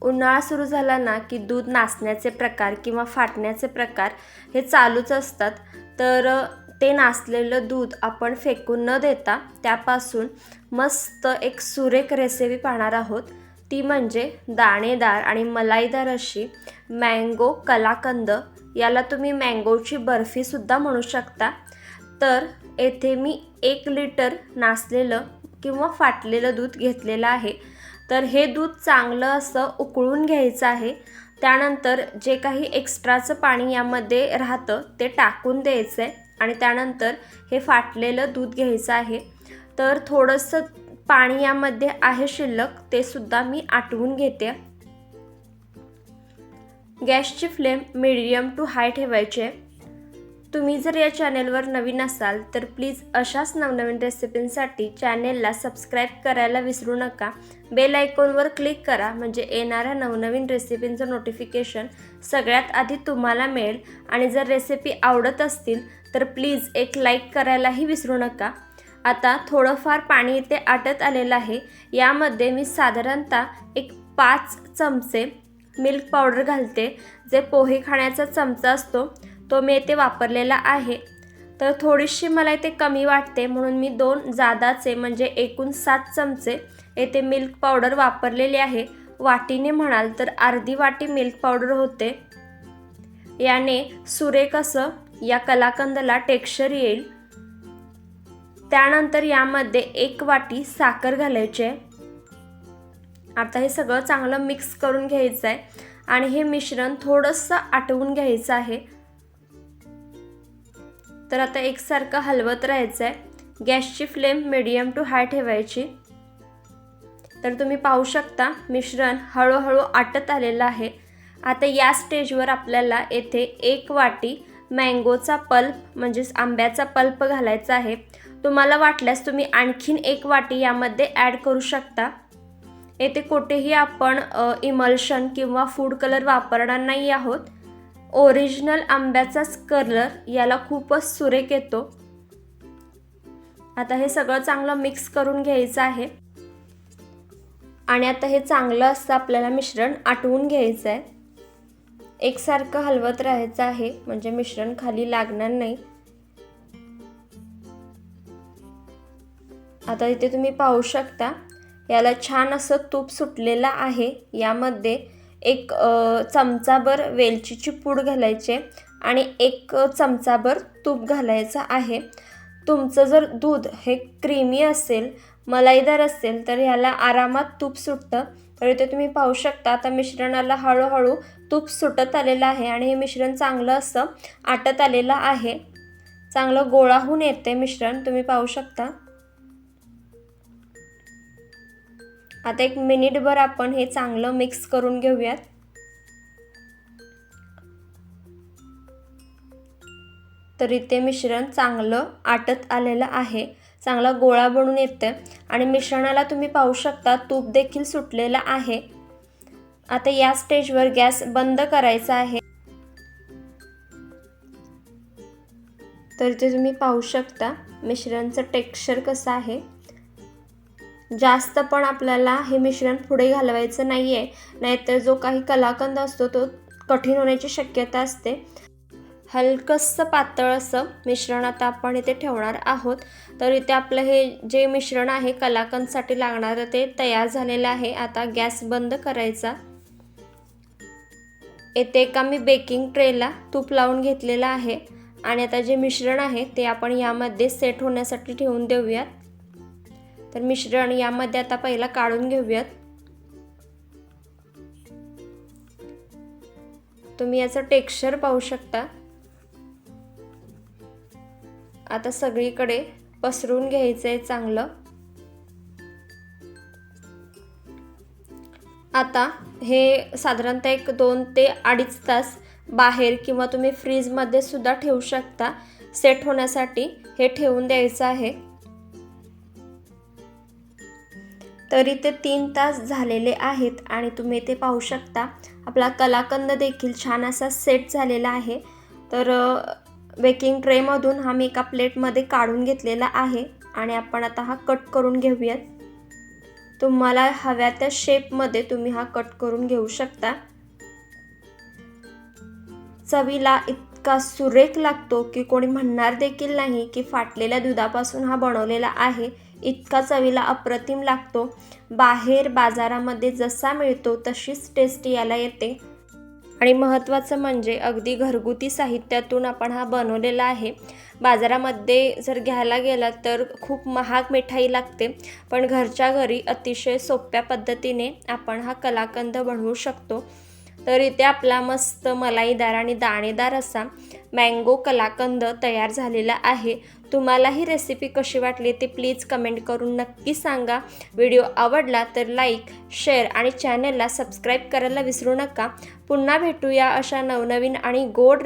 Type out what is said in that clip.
उन्हाळा सुरू झाला ना की दूध नाचण्याचे प्रकार किंवा फाटण्याचे प्रकार हे चालूच असतात. तर ते नाचलेलं दूध आपण फेकून न देता त्यापासून मस्त एक सुरेख रेसिपी पाहणार आहोत. ती म्हणजे दाणेदार आणि मलाईदार अशी मँगो कलाकंद. याला तुम्ही मँगोची बर्फीसुद्धा म्हणू शकता. तर येथे मी एक लिटर नाचलेलं किंवा फाटलेलं दूध घेतलेलं आहे. तर हे दूध चांगलं असं उकळून घ्यायचं आहे. त्यानंतर जे काही एक्स्ट्राचं पाणी यामध्ये राहतं ते टाकून द्यायचं आहे आणि त्यानंतर हे फाटलेलं दूध घ्यायचं आहे. तर थोडंसं पाणी यामध्ये आहे शिल्लक ते सुद्धा मी आटवून घेते. गॅसची फ्लेम मिडियम टू हाय ठेवायची आहे. तुम्ही जर या चॅनेलवर नवीन असाल तर प्लीज अशाच नवनवीन रेसिपींसाठी चॅनेलला सबस्क्राईब करायला विसरू नका. बेल आयकॉनवर क्लिक करा म्हणजे येणाऱ्या नवनवीन रेसिपींचं नोटिफिकेशन सगळ्यात आधी तुम्हाला मिळेल. आणि जर रेसिपी आवडत असतील तर प्लीज एक लाईक करायलाही विसरू नका. आता थोडंफार पाणी इथे आटत आलेलं आहे. यामध्ये मी साधारणतः एक पाच चमचे मिल्क पावडर घालते जे पोहे खाण्याचा चमचा असतो. तो मी येथे वापरलेला आहे. तर थोडीशी मला इथे कमी वाटते म्हणून मी दोन जादाचे म्हणजे एकूण सात चमचे येथे मिल्क पावडर वापरलेले आहे. वाटीने म्हणाल तर अर्धी वाटी मिल्क पावडर होते. याने सुरेख असं या कलाकंदला टेक्स्चर येईल. त्यानंतर यामध्ये एक वाटी साखर घालायची आहे. आता हे सगळं चांगलं मिक्स करून घ्यायचं आहे. आणि हे मिश्रण थोडंसं आटवून घ्यायचं आहे. तर आता एकसारखं हलवत राहायचं आहे गॅसची फ्लेम मिडियम टू हाय ठेवायची. तर तुम्ही पाहू शकता मिश्रण हळूहळू आटत आलेलं आहे. आता या स्टेजवर आपल्याला येथे एक वाटी मँगोचा पल्प म्हणजेच आंब्याचा पल्प घालायचा आहे. तुम्हाला वाटल्यास तुम्ही आणखीन एक वाटी यामध्ये ॲड करू शकता. येथे कुठेही आपण इमल्शन किंवा फूड कलर वापरणार नाही आहोत. ओरिजिनल आंब्याचाच कलर याला खूपच सुरेख येतो. आता हे सगळं चांगलं मिक्स करून घ्यायचं आहे. आणि आता हे चांगलं असं आपल्याला मिश्रण आटवून घ्यायचं आहे एकसारखं हलवत राहायचं आहे म्हणजे मिश्रण खाली लागणार नाही. आता इथे तुम्ही पाहू शकता याला छान असं तूप सुटलेलं आहे. यामध्ये एक चमचाभर वेलचीची पूड घालायचे आणि एक चमचाभर तूप घालायचं आहे. तुमचं जर दूध हे क्रीमी असेल मलाईदार असेल तर ह्याला आरामात तूप सुटतं. तर इथे तुम्ही पाहू शकता आता मिश्रणाला हळूहळू तूप सुटत आलेलं आहे आणि हे मिश्रण चांगलं असं आटत आलेलं आहे. चांगलं गोळाहून येते मिश्रण तुम्ही पाहू शकता. आता एक मिनिटभर आपण हे चांगलं मिक्स करून घेऊयात. तर इथे मिश्रण चांगलं आटत आलेलं आहे. चांगला गोळा बनून येतं आणि मिश्रणाला तुम्ही पाहू शकता तूप देखील सुटलेलं आहे. आता या स्टेजवर गॅस बंद करायचा आहे. तर इथे तुम्ही पाहू शकता मिश्रणचं टेक्स्चर कसं आहे. जास्त पण आपल्याला हे मिश्रण पुढे घालवायचं नाही आहे नाहीतर जो काही कलाकंद असतो तो कठीण होण्याची शक्यता असते. हलकंसं पातळ असं मिश्रण आता आपण इथे ठेवणार आहोत. तर इथे आपलं हे जे मिश्रण आहे कलाकंदसाठी लागणारं ते तयार झालेलं आहे. आता गॅस बंद करायचा. येथे एका मी बेकिंग ट्रेला तूप लावून घेतलेलं आहे. आणि आता जे मिश्रण आहे ते आपण यामध्ये सेट होण्यासाठी ठेवून देऊयात. तर मिश्रण यामध्ये आता पहिला काढून घेऊयात. तुम्ही याचं टेक्स्चर पाहू शकता. आता सगळीकडे पसरून घ्यायचं आहे चांगलं. आता हे साधारणतः एक दोन ते अडीच तास बाहेर किंवा तुम्ही फ्रीजमध्ये सुद्धा ठेवू शकता. सेट होण्यासाठी हे ठेवून द्यायचं आहे. तरी ते तीन तास झालेले आहेत आणि तुम्ही ते पाहू शकता आपला कलाकंद देखील छान असा सेट झालेला आहे. तर बेकिंग ट्रेमधून हा मी एका प्लेटमध्ये काढून घेतलेला आहे आणि आपण आता हा कट करून घेऊयात. तुम्हाला हव्या त्या शेपमध्ये तुम्ही हा कट करून घेऊ शकता. चवीला इतका सुरेख लागतो की कोणी म्हणणार देखील नाही की फाटलेल्या दुधापासून हा बनवलेला आहे. इतका चवीला अप्रतिम लागतो. बाहेर बाजारामध्ये जसा मिळतो तशीच टेस्ट याला येते. आणि महत्त्वाचं म्हणजे अगदी घरगुती साहित्यातून आपण हा बनवलेला आहे. बाजारामध्ये जर घ्यायला गेला तर खूप महाग मिठाई लागते. पण घरच्या घरी अतिशय सोप्या पद्धतीने आपण हा कलाकंद बनवू शकतो. तर इथे आपला मस्त मलाईदार आणि दाणेदार असा मँगो कलाकंद तयार झालेला आहे. तुम्हाला ही रेसिपी कशी वाटली ते प्लीज कमेंट करून नक्की सांगा. व्हिडिओ आवडला तर लाईक शेअर आणि चॅनलला सबस्क्राईब करायला विसरू नका. पुन्हा भेटूया अशा नवनवीन आणि गोड